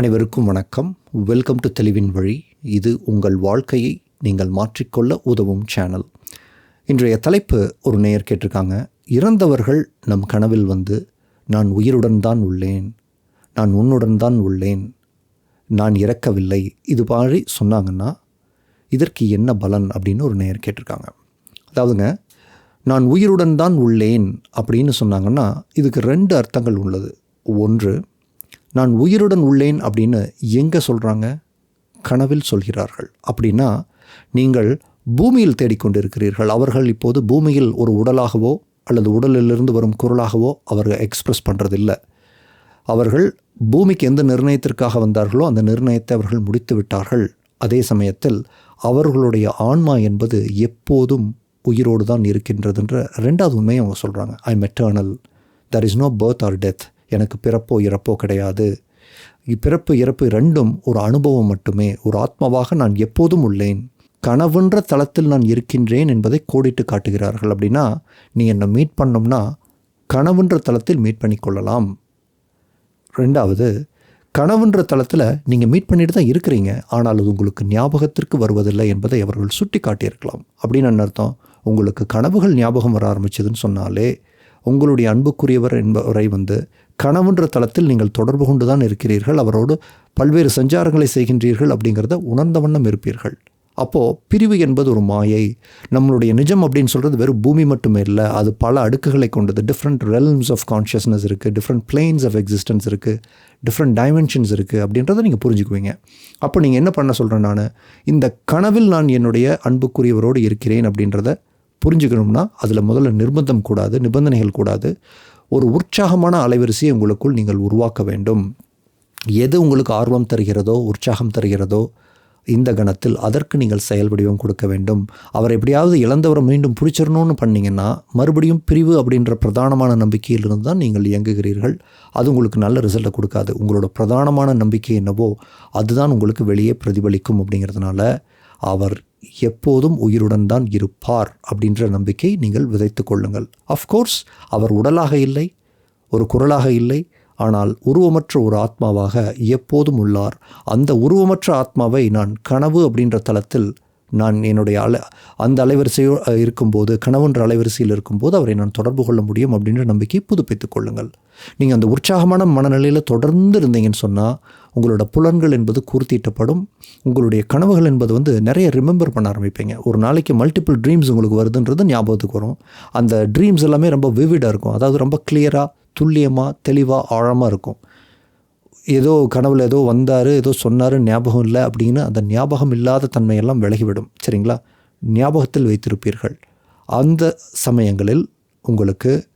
அனைவருக்கும் வணக்கம். Welcome to தெளிவின் வழி இது உங்கள் வாழ்க்கையை நீங்கள் மாற்றிக்கொள்ள உதவும் சேனல் இன்றைய தலைப்பு ஒரு நேயர் கேட்டிருக்காங்க. இறந்தவர்கள் நம் கனவில் வந்து நான் உயிருடன் தான் உள்ளேன். நான் உன்னுடன் தான் உள்ளேன். நான் இறக்கவில்லை. இது மாதிரி சொன்னாங்கன்னா இதற்கு என்ன பலன் அப்படின்னு ஒரு நேயர் கேட்டிருக்காங்க. அதாவதுங்க நான் உயிருடன் தான் உள்ளேன் அப்படின்னு சொன்னாங்கன்னா இதுக்கு ரெண்டு அர்த்தங்கள் உள்ளது. ஒன்று நான் உயிருடன் உள்ளேன் அப்படின்னு எங்கே சொல்கிறாங்க கனவில் சொல்கிறார்கள். அப்படின்னா நீங்கள் பூமியில் தேடிக்கொண்டிருக்கிறீர்கள். அவர்கள் இப்போது பூமியில் ஒரு உடலாகவோ அல்லது உடலிலிருந்து வரும் குரலாகவோ அவர்கள் எக்ஸ்ப்ரெஸ் பண்ணுறதில்லை அவர்கள் பூமிக்கு எந்த நிர்ணயத்திற்காக வந்தார்களோ அந்த நிர்ணயத்தை அவர்கள் முடித்து விட்டார்கள். அதே சமயத்தில் அவர்களுடைய ஆன்மா என்பது எப்போதும் உயிரோடு தான் இருக்கின்றதுன்ற ரெண்டாவது உண்மையை அவங்க சொல்கிறாங்க I eternal there is no birth or death எனக்கு பிறப்போ இறப்போ கிடையாது. பிறப்பு இறப்பு ரெண்டும் ஒரு அனுபவம் மட்டுமே. ஒரு ஆத்மாவாக நான் எப்போதும் உள்ளேன். கனவுன்ற தளத்தில் நான் இருக்கின்றேன் என்பதை கோடிட்டு காட்டுகிறார்கள். அப்படின்னா நீ என்னை மீட் பண்ணோம்னா கனவுன்ற தளத்தில் மீட் பண்ணி கொள்ளலாம். ரெண்டாவது கனவுன்ற தளத்தில் நீங்கள் மீட் பண்ணிட்டு தான் இருக்கிறீங்க. ஆனால் அது உங்களுக்கு ஞாபகத்திற்கு வருவதில்லை என்பதை அவர்கள் சுட்டி காட்டியிருக்கலாம். அப்படின்னு என்ன அர்த்தம்? உங்களுக்கு கனவுகள் ஞாபகம் வர ஆரம்பிச்சதுன்னு சொன்னாலே உங்களுடைய அன்புக்குரியவர் என்பவரை வந்து கனவுன்ற தளத்தில் நீங்கள் தொடர்பு கொண்டு தான் இருக்கிறீர்கள் அவரோடு பல்வேறு சஞ்சாரங்களை செய்கின்றீர்கள் அப்படிங்கிறத உணர்ந்த வண்ணம் இருப்பீர்கள். அப்போது பிரிவு என்பது ஒரு மாயை. நம்மளுடைய நிஜம் அப்படின்னு சொல்கிறது வெறும் பூமி மட்டுமே இல்லை அது பல அடுக்குகளை கொண்டது. டிஃப்ரெண்ட் ரெல்ம்ஸ் ஆஃப் கான்ஷியஸ்னஸ் இருக்குது டிஃப்ரெண்ட் பிளேன்ஸ் ஆஃப் எக்ஸிஸ்டன்ஸ் இருக்குது டிஃப்ரெண்ட் டைமென்ஷன்ஸ் இருக்குது அப்படின்றத நீங்கள் புரிஞ்சுக்குவீங்க. அப்போ நீங்கள் என்ன பண்ண சொல்கிறேன் நான்? இந்த கனவில் நான் என்னுடைய அன்புக்குரியவரோடு இருக்கிறேன் அப்படின்றத புரிஞ்சுக்கணும்னா அதில் முதல்ல நிர்பந்தம் கூடாது நிபந்தனைகள் கூடாது. ஒரு உற்சாகமான அலைவரிசையை உங்களுக்குள் நீங்கள் உருவாக்க வேண்டும். எது உங்களுக்கு ஆர்வம் தருகிறதோ உற்சாகம் தருகிறதோ இந்த கணத்தில் அதற்கு நீங்கள் செயல் வடிவம் கொடுக்க வேண்டும். அவர் எப்படியாவது இழந்தவரை மீண்டும் பிடிச்சிடணும்னு பண்ணிங்கன்னா மறுபடியும் பிரிவு அப்படின்ற பிரதானமான நம்பிக்கையிலிருந்து தான் நீங்கள் இயங்குகிறீர்கள். அது உங்களுக்கு நல்ல ரிசல்ட்டை கொடுக்காது. உங்களோட பிரதானமான நம்பிக்கை என்னவோ அதுதான் உங்களுக்கு வெளியே பிரதிபலிக்கும் அப்படிங்கிறதுனால அவர் எப்போதும் உயிருடன் தான் இருப்பார் அப்படின்ற நம்பிக்கை நீங்கள் விதைத்து கொள்ளுங்கள். அஃப்கோர்ஸ் அவர் உடலாக இல்லை ஒரு குரலாக இல்லை ஆனால் உருவமற்ற ஒரு ஆத்மாவாக எப்போதும் உள்ளார். அந்த உருவமற்ற ஆத்மாவை நான் கனவு அப்படின்ற தளத்தில் நான் என்னுடைய அலை அந்த அலைவரிசையோ இருக்கும்போது கணவன்ற அலைவரிசையில் இருக்கும்போது அவரை நான் தொடர்பு கொள்ள முடியும் அப்படின்ற நம்பிக்கையை புதுப்பித்துக் கொள்ளுங்கள். நீங்கள் அந்த உற்சாகமான மனநிலையில் தொடர்ந்து இருந்தீங்கன்னு சொன்னால் உங்களோட புலன்கள் என்பது கூர்த்தீட்டப்படும். உங்களுடைய கனவுகள் என்பது வந்து நிறைய ரிமெம்பர் பண்ண ஆரம்பிப்பீங்க. ஒரு நாளைக்கு மல்டிபிள் ட்ரீம்ஸ் உங்களுக்கு வருதுன்றது ஞாபகத்துக்கு வரும். அந்த ட்ரீம்ஸ் எல்லாமே ரொம்ப விவிடாக இருக்கும். அதாவது ரொம்ப கிளியராக துல்லியமாக தெளிவாக ஆழமாக இருக்கும். ஏதோ கனவில் ஏதோ வந்தார் ஏதோ சொன்னார் ஞாபகம் இல்லை அப்படின்னு அந்த ஞாபகம் இல்லாத தன்மையெல்லாம் விலகிவிடும். சரிங்களா? ஞாபகத்தில் வைத்திருப்பீர்கள். அந்த சமயங்களில் உங்களுக்கு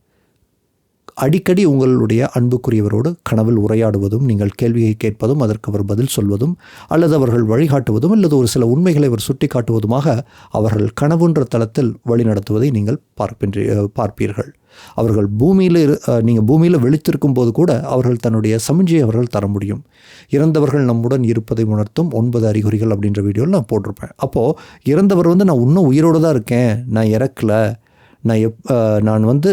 அடிக்கடி உங்களுடைய அன்புக்குரியவரோடு கனவில் உரையாடுவதும் நீங்கள் கேள்வியை கேட்பதும் அதற்கு அவர் பதில் சொல்வதும் அல்லது அவர்கள் வழிகாட்டுவதும் அல்லது ஒரு சில உண்மைகளை அவர் சுட்டி காட்டுவதுமாக அவர்கள் கனவுன்ற தளத்தில் வழிநடத்துவதை நீங்கள் பார்ப்பின்றி பார்ப்பீர்கள். அவர்கள் பூமியில் நீங்கள் பூமியில் வெளித்திருக்கும் போது கூட அவர்கள் தன்னுடைய சமிஞ்சையை அவர்கள் தர முடியும். இறந்தவர்கள் நம்முடன் இருப்பதை உணர்த்தும் ஒன்பது அறிகுறிகள் அப்படின்ற வீடியோவில் நான் போட்டிருப்பேன். அப்போது இறந்தவர் வந்து நான் இன்னும் உயிரோடு தான் இருக்கேன் நான் இறக்கலை நான் எப் நான் வந்து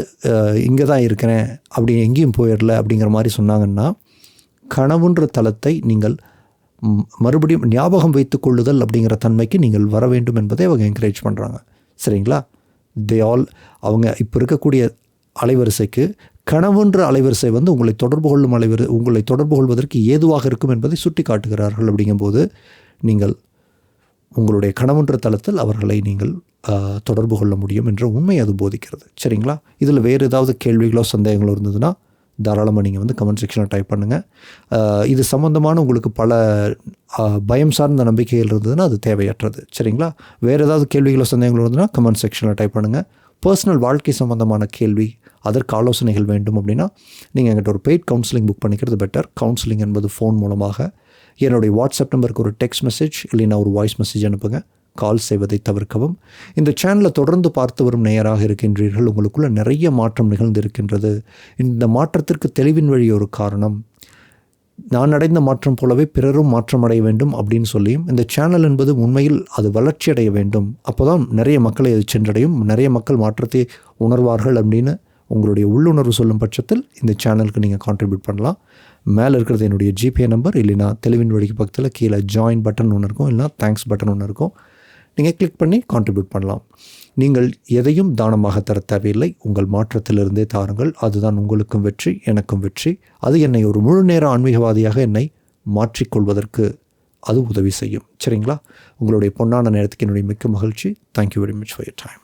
இங்கே தான் இருக்கிறேன் அப்படி எங்கேயும் போயிடல அப்படிங்கிற மாதிரி சொன்னாங்கன்னா கனவுன்ற தளத்தை நீங்கள் மறுபடியும் ஞாபகம் வைத்து கொள்ளுதல் அப்படிங்கிற தன்மைக்கு நீங்கள் வர வேண்டும் என்பதை அவங்க என்கரேஜ் பண்ணுறாங்க சரிங்களா? தே ஆல் அவங்க இப்போ இருக்கக்கூடிய அலைவரிசைக்கு கனவுன்ற அலைவரிசை வந்து உங்களை தொடர்பு கொள்ளும் அலைவரி உங்களை தொடர்பு கொள்வதற்கு ஏதுவாக இருக்கும் என்பதை சுட்டி காட்டுகிறார்கள் அப்படிங்கும்போது நீங்கள் உங்களுடைய கனவுன்ற தளத்தில் அவர்களை நீங்கள் தொடர்பு கொள்ள முடியும் என்ற உண்மை அது போதிக்கிறது. சரிங்களா? இதில் வேறு ஏதாவது கேள்விகளோ சந்தேகங்களோ இருந்ததுன்னா தாராளமாக நீங்கள் வந்து கமெண்ட் செக்ஷனில் டைப் பண்ணுங்கள் இது சம்மந்தமான உங்களுக்கு பல பயம் சார்ந்த நம்பிக்கைகள் இருந்ததுன்னா அது தேவையற்றது. சரிங்களா? வேறு ஏதாவது கேள்விகளோ சந்தேகங்களோ இருந்ததுன்னா கமெண்ட் செக்ஷனில் டைப் பண்ணுங்கள் பர்சனல் வாழ்க்கை சம்மந்தமான கேள்வி அதற்கு ஆலோசனைகள் வேண்டும் அப்படின்னா நீங்கள் எங்கிட்ட ஒரு பெய்ட் கவுன்சிலிங் புக் பண்ணிக்கிறது பெட்டர் கவுன்சிலிங் என்பது ஃபோன் மூலமாக. என்னுடைய வாட்ஸ்அப் நம்பருக்கு ஒரு டெக்ஸ்ட் மெசேஜ் இல்லைன்னா ஒரு வாய்ஸ் மெசேஜ் அனுப்புங்க. கால் செய்வதை தவிர்க்கவும். இந்த சேனலை தொடர்ந்து பார்த்து வரும் நேயராக இருக்கின்றீர்கள். உங்களுக்குள்ள நிறைய மாற்றம் நிகழ்ந்து இருக்கின்றது இந்த மாற்றத்திற்கு தெளிவின் வழி ஒரு காரணம். நான் அடைந்த மாற்றம் போலவே பிறரும் மாற்றம் அடைய வேண்டும் அப்படின்னு சொல்லியும் இந்த சேனல் என்பது உண்மையில் அது வளர்ச்சி அடைய வேண்டும். அப்போ தான் நிறைய மக்களை அது சென்றடையும். நிறைய மக்கள் மாற்றத்தை உணர்வார்கள் அப்படின்னு உங்களுடைய உள்ளுணர்வு சொல்லும் பட்சத்தில் இந்த சேனலுக்கு நீங்கள் கான்ட்ரிபியூட் பண்ணலாம். மேலே இருக்கிறது என்னுடைய ஜிபே நம்பர் இல்லைனா தெளிவின் வழிக்கு பக்கத்தில் கீழே ஜாயின் பட்டன் ஒன்று இருக்கும். இல்லைனா தேங்க்ஸ் பட்டன் ஒன்று இருக்கும். நீங்கள் கிளிக் பண்ணி கான்ட்ரிபியூட் பண்ணலாம். நீங்கள் எதையும் தானமாக தர தேவையில்லை. உங்கள் மாற்றத்திலிருந்தே தாருங்கள். அதுதான் உங்களுக்கும் வெற்றி எனக்கும் வெற்றி. அது என்னை ஒரு முழு நேர ஆன்மீகவாதியாக என்னை மாற்றிக்கொள்வதற்கு அது உதவி செய்யும். சரிங்களா? உங்களுடைய பொன்னான நேரத்துக்கு என்னுடைய மிக்க மகிழ்ச்சி. Thank you very much for your time